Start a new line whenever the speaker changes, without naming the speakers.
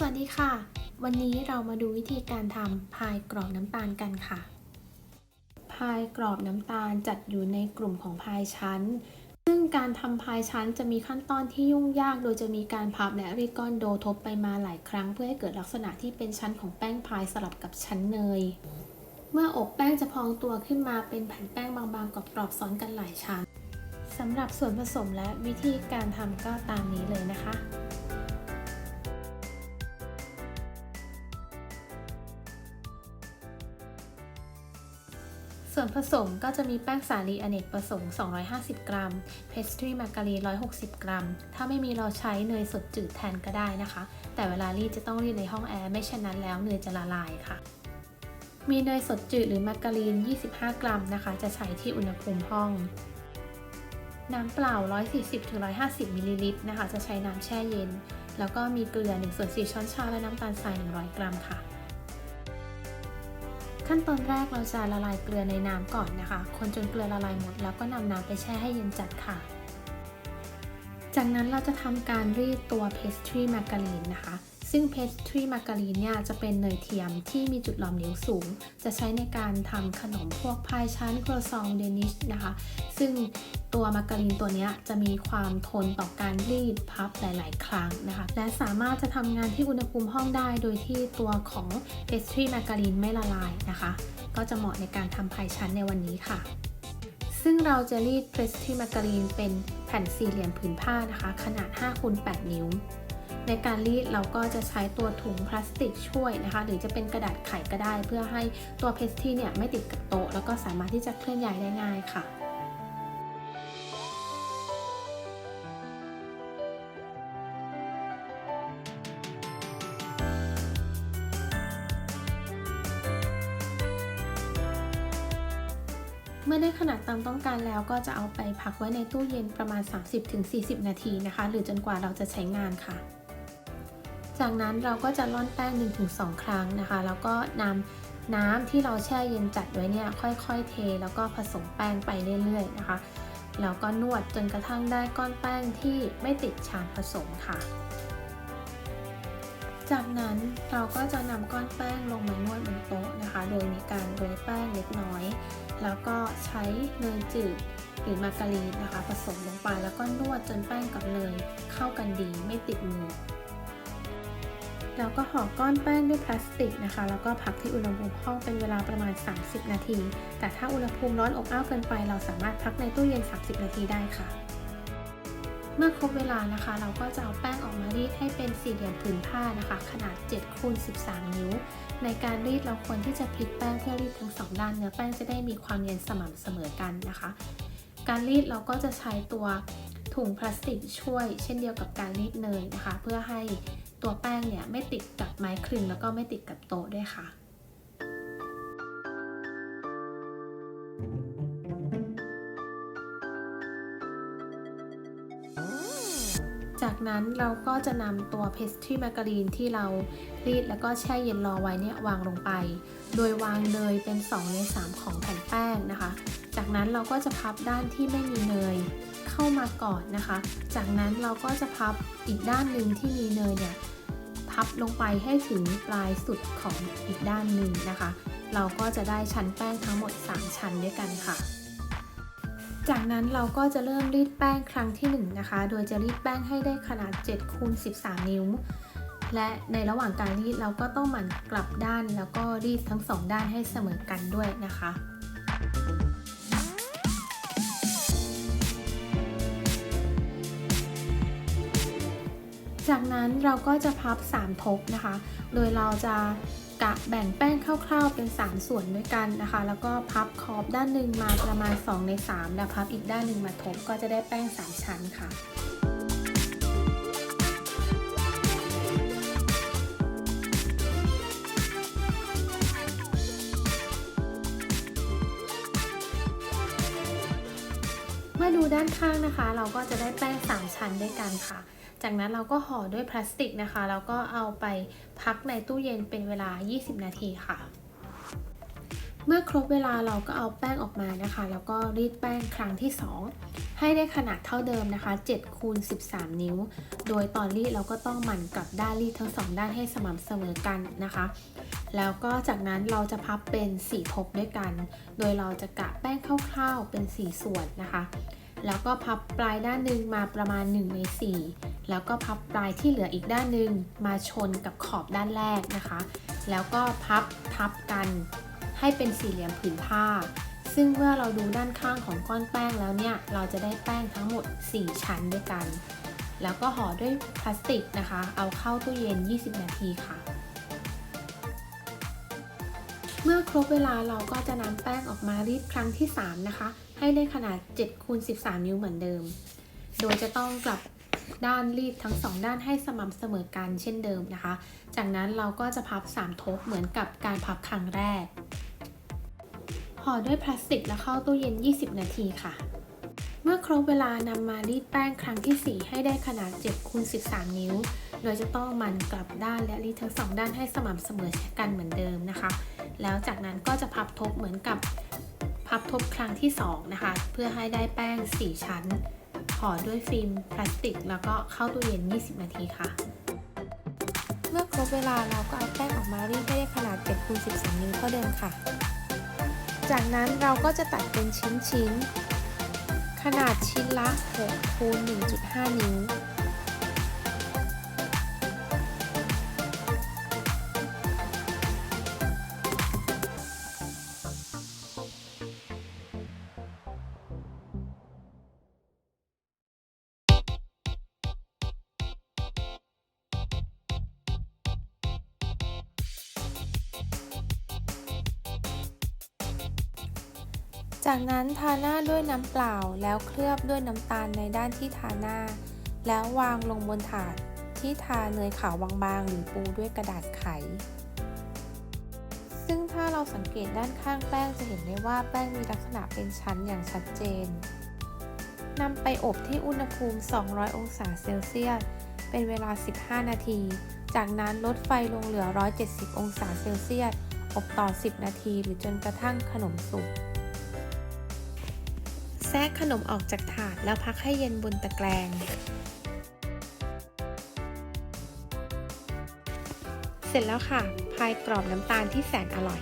สวัสดีค่ะ วันนี้เรามาดูวิธีการทำพายกรอบน้ำตาลกันค่ะพายกรอบน้ำตาลจัดอยู่ในกลุ่มของพายชั้น ซึ่งการทำพายชั้นจะมีขั้นตอนที่ยุ่งยาก โดยจะมีการพับและรีกอนโดทบไปมาหลายครั้ง เพื่อให้เกิดลักษณะที่เป็นชั้นของแป้งพายสลับกับชั้นเนย เมื่ออบแป้งจะพองตัวขึ้นมาเป็นแผ่นแป้งบางๆกรอบๆซ้อนกันหลายชั้นสำหรับส่วนผสมและวิธีการทำก็ตามนี้เลยนะคะ ส่วนผสมก็จะมีแป้งสาลีอเนกประสงค์ 250 กรัม เพสทรีมาการี160 กรัม ถ้าไม่มีเราใช้เนยสดจืดแทนก็ได้นะคะ แต่เวลารีดจะต้องรีดในห้องแอร์ไม่เช่นนั้นแล้วเนยจะละลายค่ะ มีเนยสดจืดหรือมาการีน 25 กรัมนะคะ จะใช้ที่อุณหภูมิห้อง น้ำเปล่า 140-150 มิลลิลิตรนะคะ จะใช้น้ำแช่เย็น แล้วก็มีเกลือ1ส่วน4ช้อนชาและน้ำตาลทราย 100 กรัมค่ะ ขั้นตอนแรกเราจะละลายเกลือในน้ำก่อนนะคะ คนจนเกลือละลายหมดแล้วก็นำน้ำไปแช่ให้เย็นจัดค่ะ จากนั้นเราจะทำการรีดตัวเพสทรีมาการีนนะคะ ซึ่งเพสทรีมาการีนเนี่ยจะเป็นเนยเทียมที่มีจุดหลอมเหลวสูง จะใช้ในการทำขนมพวกพายชั้นครัวซองเดนิชนะคะ ซึ่งตัวมาการีนตัวนี้จะมีความทนต่อการรีดพับหลาย ๆ ครั้งนะคะ และสามารถจะทำงานที่อุณหภูมิห้องได้โดยที่ตัวของเพสทรีมาการีนไม่ละลายนะคะ ก็จะเหมาะในการทำพายชั้นในวันนี้ค่ะซึ่งเราจะรีดเพสทรีมาการีนเป็นแผ่นสี่เหลี่ยมผืนผ้านะคะ ขนาด5คูณ8นิ้ว ในการรีดเราก็จะใช้ตัวถุงพลาสติกช่วยนะคะ หรือจะเป็นกระดาษไขก็ได้ เพื่อให้ตัวเพสทรีเนี่ยไม่ติดกับโต๊ะแล้วก็สามารถที่จะเคลื่อนย้ายได้ง่ายค่ะเมื่อได้ขนาดตามต้องการแล้วก็จะเอาไปพักไว้ในตู้เย็นประมาณ 30-40 นาทีนะคะ หรือจนกว่าเราจะใช้งานค่ะ จากนั้นเราก็จะร่อนแป้ง 1-2 ครั้งนะคะ แล้วก็นำน้ำที่เราแช่เย็นจัดไว้เนี่ยค่อยๆเท แล้วก็ผสมแป้งไปเรื่อยๆนะคะ แล้วก็นวดจนกระทั่งได้ก้อนแป้งที่ไม่ติดชามผสมค่ะ จากนั้นเราก็จะนำก้อนแป้งลงมานวดบนโต๊ะนะคะ โดยมีการโรยแป้งเล็กน้อย แล้วก็ใช้เนยจืดหรือมาการีนนะคะ ผสมลงไปแล้วก็นวดจนแป้งกับเนยเข้ากันดีไม่ติดมือ แล้วก็ห่อก้อนแป้งด้วยพลาสติกนะคะ แล้วก็พักที่อุณหภูมิห้องเป็นเวลาประมาณ 30 นาที แต่ถ้าอุณหภูมิร้อนอบอ้าวเกินไป เราสามารถพักในตู้เย็น 30 นาทีได้ค่ะ เมื่อครบเวลานะคะ เราก็จะเอาแป้งออกมารีดให้เป็นสี่เหลี่ยมผืนผ้านะคะ ขนาด7คูณ13 นิ้ว ในการรีดเราควรที่จะพลิกแป้งเพื่อรีดทั้งสองด้านเนื้อแป้งจะได้มีความเย็นสม่ำเสมอกันนะคะ การรีดเราก็จะใช้ตัว ถุงพลาสติกช่วยเช่นเดียวกับการรีดเนยนะคะ เพื่อให้ตัวแป้งเนี่ยไม่ติดกับไม้คลึงแล้วก็ไม่ติดกับโต๊ะด้วยค่ะจากนั้นเราก็จะนำตัวเพสทรีมาการีนที่เรารีดแล้วก็แช่เย็นรอไว้เนี่ยวางลงไป โดยวางเนยเป็น 2 ใน 3 ของแผ่นแป้งนะคะ จากนั้นเราก็จะพับด้านที่ไม่มีเนย เข้ามาก่อนนะคะ จากนั้นเราก็จะพับอีกด้านหนึ่งที่มีเนยเนี่ยพับลงไปให้ถึงปลายสุดของอีกด้านหนึ่งนะคะ เราก็จะได้ชั้นแป้งทั้งหมด 3 ชั้นด้วยกันค่ะ จากนั้นเราก็จะเริ่มรีดแป้งครั้งที่ 1 นะคะ โดยจะรีดแป้งให้ได้ขนาด7คูณ13 นิ้ว และในระหว่างการรีดเราก็ต้องหมั่นกลับด้านแล้วก็รีดทั้งสองด้านให้เสมอกันด้วยนะคะ จากนั้นเราก็จะพับ 3 ทบนะคะ โดยเราจะกะแบ่งแป้งคร่าวๆเป็น 3 ส่วนด้วยกันนะคะ แล้วก็พับขอบด้านหนึ่งมาประมาณ 2 ใน 3 แล้วพับอีกด้านหนึ่งมาทบก็จะได้แป้ง 3 ชั้นค่ะเมื่อดูด้านข้างนะคะ เราก็จะได้แป้ง 3 ชั้นด้วยกันค่ะ จากนั้นเราก็ห่อด้วยพลาสติกนะคะ แล้วก็เอาไปพักในตู้เย็นเป็นเวลา 20 นาทีค่ะ เมื่อครบเวลาเราก็เอาแป้งออกมานะคะ แล้วก็รีดแป้งครั้งที่ 2 ให้ได้ขนาดเท่าเดิมนะคะ7คูณ13 นิ้ว โดยตอนรีดเราก็ต้องหมั่นกลับด้านรีดทั้งสองด้านให้สม่ำเสมอกันนะคะ แล้วก็จากนั้นเราจะพับเป็น 4 ทบด้วยกัน โดยเราจะกะแป้งคร่าวๆเป็น 4 ส่วนนะคะ แล้วก็พับปลายด้านหนึ่งมาประมาณ1ใน4 แล้วก็พับปลายที่เหลืออีกด้านหนึ่งมาชนกับขอบด้านแรกนะคะ แล้วก็พับทับกันให้เป็นสี่เหลี่ยมผืนผ้า ซึ่งเมื่อเราดูด้านข้างของก้อนแป้งแล้วเนี่ย เราจะได้แป้งทั้งหมด 4 ชั้นด้วยกัน แล้วก็ห่อด้วยพลาสติกนะคะ เอาเข้าตู้เย็น 20 นาทีค่ะ เมื่อครบเวลาเราก็จะนำแป้งออกมารีดครั้งที่ 3 นะคะ ให้ได้ขนาด7คูณ13 นิ้วเหมือนเดิม โดยจะต้องกลับด้านรีดทั้ง 2 ด้านให้สม่ำเสมอกันเช่นเดิมนะคะ จากนั้นเราก็จะพับ 3 ทบเหมือนกับการพับครั้งแรก ห่อด้วยพลาสติกแล้วเข้าตู้เย็น 20 นาทีค่ะ เมื่อครบเวลานำมารีดแป้งครั้งที่ 4 ให้ได้ขนาด7คูณ13 นิ้ว โดยจะต้องมันกลับด้านและรีดทั้งสองด้านให้สม่ำเสมอกันเหมือนเดิมนะคะ แล้วจากนั้นก็จะพับทบเหมือนกับ พับทบครั้งที่ 2 นะคะ เพื่อให้ได้แป้ง 4 ชั้นห่อด้วยฟิล์มพลาสติก แล้วก็เข้าตู้เย็น 20 นาทีค่ะ เมื่อครบเวลาเราก็เอาแป้งออกมารีดให้ได้ขนาด7คูณ13 นิ้วเท่าเดิมค่ะ จากนั้นเราก็จะตัดเป็นชิ้นๆขนาดชิ้นละ6คูณ1.5 นิ้ว จากนั้นทาหน้าด้วยน้ำเปล่าแล้วเคลือบด้วยน้ำตาลในด้านที่ทาหน้า แล้ววางลงบนถาดที่ทาเนยขาวบางๆ หรือปูด้วยกระดาษไข ซึ่งถ้าเราสังเกตด้านข้างแป้งจะเห็นได้ว่าแป้งมีลักษณะเป็นชั้นอย่างชัดเจนนำไปอบที่อุณหภูมิ 200 องศาเซลเซียส เป็นเวลา 15 นาที จากนั้นลดไฟลงเหลือ 170 องศาเซลเซียส อบต่อ 10 นาที หรือจนกระทั่งขนมสุก แทรกขนมออกจากถาดแล้วพักให้เย็นบนตะแกรงเสร็จแล้วค่ะ พายกรอบน้ำตาลที่แสนอร่อย